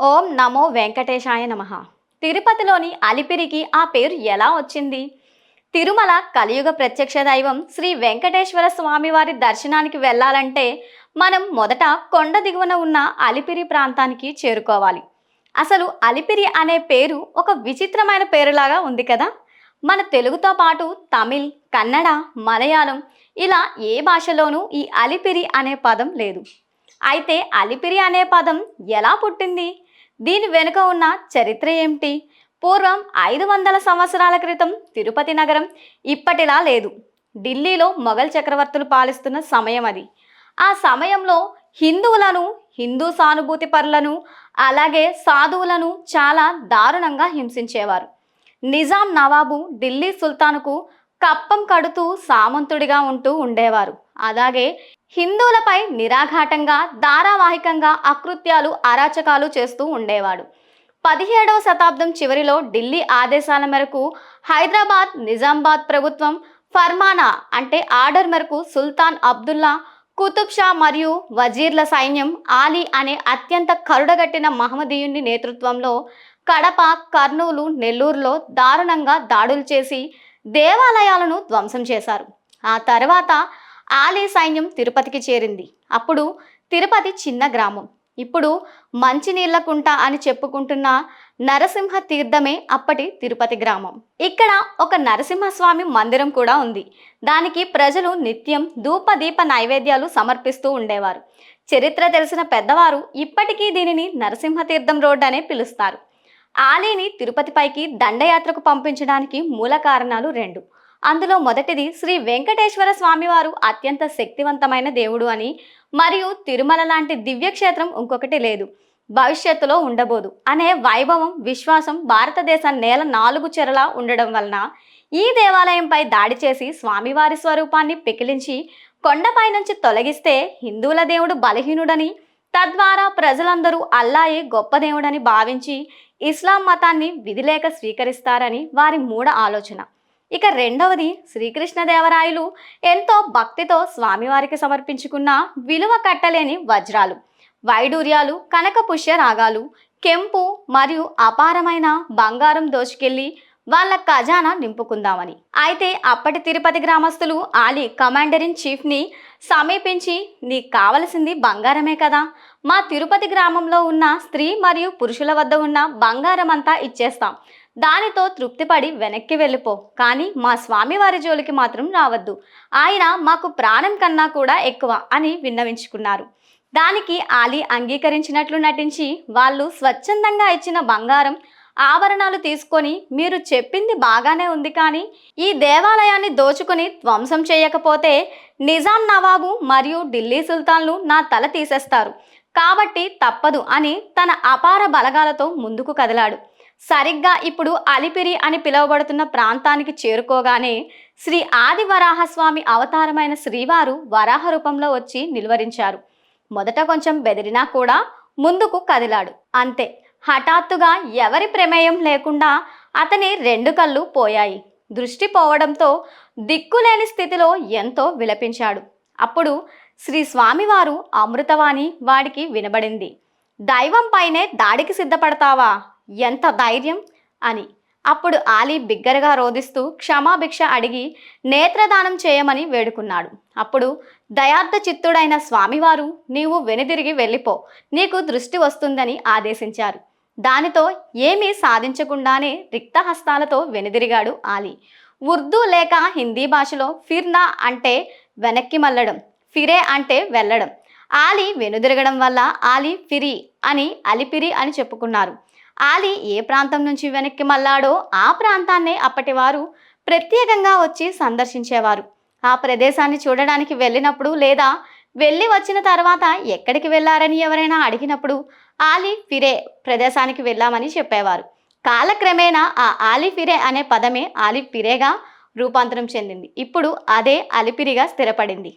ఓం నమో వెంకటేశాయ నమ. తిరుపతిలోని అలిపిరికి ఆ పేరు ఎలా వచ్చింది? తిరుమల కలియుగ ప్రత్యక్ష దైవం శ్రీ వెంకటేశ్వర స్వామి వారి దర్శనానికి వెళ్ళాలంటే మనం మొదట కొండ దిగువన ఉన్న అలిపిరి ప్రాంతానికి చేరుకోవాలి. అసలు అలిపిరి అనే పేరు ఒక విచిత్రమైన పేరులాగా ఉంది కదా? మన తెలుగుతో పాటు తమిళ్ కన్నడ మలయాళం ఇలా ఏ భాషలోనూ ఈ అలిపిరి అనే పదం లేదు. అయితే అలిపిరి అనే పదం ఎలా పుట్టింది? దీని వెనుక ఉన్న చరిత్ర ఏమిటి? పూర్వం ఐదు వందల సంవత్సరాల క్రితం తిరుపతి నగరం ఇప్పటిలా లేదు. ఢిల్లీలో మొఘల్ చక్రవర్తులు పాలిస్తున్న సమయం అది. ఆ సమయంలో హిందువులను హిందూ సానుభూతి పరులను అలాగే సాధువులను చాలా దారుణంగా హింసించేవారు. నిజాం నవాబు ఢిల్లీ సుల్తానుకు కప్పం కడుతూ సామంతుడిగా ఉంటూ ఉండేవారు. అలాగే హిందువులపై నిరాఘాటంగా ధారావాహికంగా అకృత్యాలు అరాచకాలు చేస్తూ ఉండేవాడు. పదిహేడవ శతాబ్దం చివరిలో ఢిల్లీ ఆదేశాల మేరకు హైదరాబాద్ నిజామాబాద్ ప్రభుత్వం ఫర్మానా అంటే ఆర్డర్ మేరకు సుల్తాన్ అబ్దుల్లా కుతుబ్ షా మరియు వజీర్ల సైన్యం ఆలీ అనే అత్యంత కరుడగట్టిన మహమ్మదీయుని నేతృత్వంలో కడప కర్నూలు నెల్లూరులో దారుణంగా దాడులు చేసి దేవాలయాలను ధ్వంసం చేశారు. ఆ తర్వాత ఆలయ సైన్యం తిరుపతికి చేరింది. అప్పుడు తిరుపతి చిన్న గ్రామం. ఇప్పుడు మంచినీళ్ళ కుంట అని చెప్పుకుంటున్న నరసింహ తీర్థమే అప్పటి తిరుపతి గ్రామం. ఇక్కడ ఒక నరసింహస్వామి మందిరం కూడా ఉంది. దానికి ప్రజలు నిత్యం ధూపదీప నైవేద్యాలు సమర్పిస్తూ ఉండేవారు. చరిత్ర తెలిసిన పెద్దవారు ఇప్పటికీ దీనిని నరసింహ తీర్థం రోడ్ అనే పిలుస్తారు. ఆలీని తిరుపతిపైకి దండయాత్రకు పంపించడానికి మూల కారణాలు రెండు. అందులో మొదటిది శ్రీ వెంకటేశ్వర స్వామివారు అత్యంత శక్తివంతమైన దేవుడు అని. మరియు తిరుమల లాంటి దివ్యక్షేత్రం ఇంకొకటి లేదు. భవిష్యత్తులో ఉండబోదు. అనే వైభవం విశ్వాసం భారతదేశ నేల నాలుగు చెరలా ఉండడం వలన ఈ దేవాలయంపై దాడి చేసి స్వామివారి స్వరూపాన్ని పెకిలించి కొండపై నుంచి తొలగిస్తే హిందువుల దేవుడు బలహీనుడని తద్వారా ప్రజలందరూ అల్లాయే గొప్ప దేవుడని భావించి ఇస్లాం మతాన్ని విధిలేక స్వీకరిస్తారని వారి మూఢ ఆలోచన. ఇక రెండవది శ్రీకృష్ణదేవరాయలు. ఎంతో భక్తితో స్వామివారికి సమర్పించుకున్న విలువ కట్టలేని వజ్రాలు వైడూర్యాలు కనక పుష్య రాగాలు కెంపు మరియు అపారమైన బంగారం దోచుకెళ్ళి వాళ్ళ ఖజానా నింపుకుందామని. అయితే అప్పటి తిరుపతి గ్రామస్తులు ఆలీ కమాండర్ ఇన్ చీఫ్ని సమీపించి నీకు కావలసింది బంగారమే కదా. మా తిరుపతి గ్రామంలో ఉన్న స్త్రీ మరియు పురుషుల వద్ద ఉన్న బంగారం అంతా ఇచ్చేస్తాం. దానితో తృప్తిపడి వెనక్కి వెళ్ళిపో. కానీ మా స్వామివారి జోలికి మాత్రం రావద్దు. ఆయన మాకు ప్రాణం కన్నా కూడా ఎక్కువ అని విన్నవించుకున్నారు. దానికి ఆలీ అంగీకరించినట్లు నటించి వాళ్ళు స్వచ్ఛందంగా ఇచ్చిన బంగారం ఆభరణాలు తీసుకొని మీరు చెప్పింది బాగానే ఉంది కానీ ఈ దేవాలయాన్ని దోచుకుని ధ్వంసం చేయకపోతే నిజాం నవాబు మరియు ఢిల్లీ సుల్తాన్లు నా తల తీసేస్తారు. కాబట్టి తప్పదు అని తన అపార బలగాలతో ముందుకు కదిలాడు. సరిగ్గా ఇప్పుడు అలిపిరి అని పిలువబడుతున్న ప్రాంతానికి చేరుకోగానే శ్రీ ఆది వరాహస్వామి అవతారమైన శ్రీవారు వరాహ రూపంలో వచ్చి నిలువరించారు. మొదట కొంచెం బెదిరినా కూడా ముందుకు కదిలాడు. అంతే. హఠాత్తుగా ఎవరి ప్రమేయం లేకుండా అతని రెండు కళ్ళు పోయాయి. దృష్టి పోవడంతో దిక్కులేని స్థితిలో ఎంతో విలపించాడు. అప్పుడు శ్రీ స్వామివారు అమృతవాణి వాడికి వినబడింది. దైవం పైనే దాడికి సిద్ధపడతావా? ఎంత ధైర్యం? అని. అప్పుడు ఆలీ బిగ్గరగా రోధిస్తూ క్షమాభిక్ష అడిగి నేత్రదానం చేయమని వేడుకున్నాడు. అప్పుడు దయార్థ చిత్తుడైన స్వామివారు నీవు వెనుదిరిగి వెళ్ళిపో. నీకు దృష్టి వస్తుందని ఆదేశించారు. దానితో ఏమీ సాధించకుండానే రిక్తహస్తాలతో వెనుదిరిగాడు ఆలీ. ఉర్దూ లేక హిందీ భాషలో ఫిర్నా అంటే వెనక్కి మళ్ళడం ఫిరే అంటే వెళ్ళడం. ఆలీ వెనుదిరగడం వల్ల ఆలీ ఫిరి అని అలిపిరి అని చెప్పుకున్నారు. ఆలీ ఏ ప్రాంతం నుంచి వెనక్కి మళ్ళాడో ఆ ప్రాంతాన్నే అప్పటివారు ప్రత్యేకంగా వచ్చి సందర్శించేవారు. ఆ ప్రదేశాన్ని చూడడానికి వెళ్ళినప్పుడు లేదా వెళ్ళి వచ్చిన తర్వాత ఎక్కడికి వెళ్ళారని ఎవరైనా అడిగినప్పుడు ఆలీ ఫిరే ప్రదేశానికి వెళ్ళామని చెప్పేవారు. కాలక్రమేణా ఆ ఆలీ ఫిరే అనే పదమే ఆలి ఫిరేగా రూపాంతరం చెందింది. ఇప్పుడు అదే అలిపిరిగా స్థిరపడింది.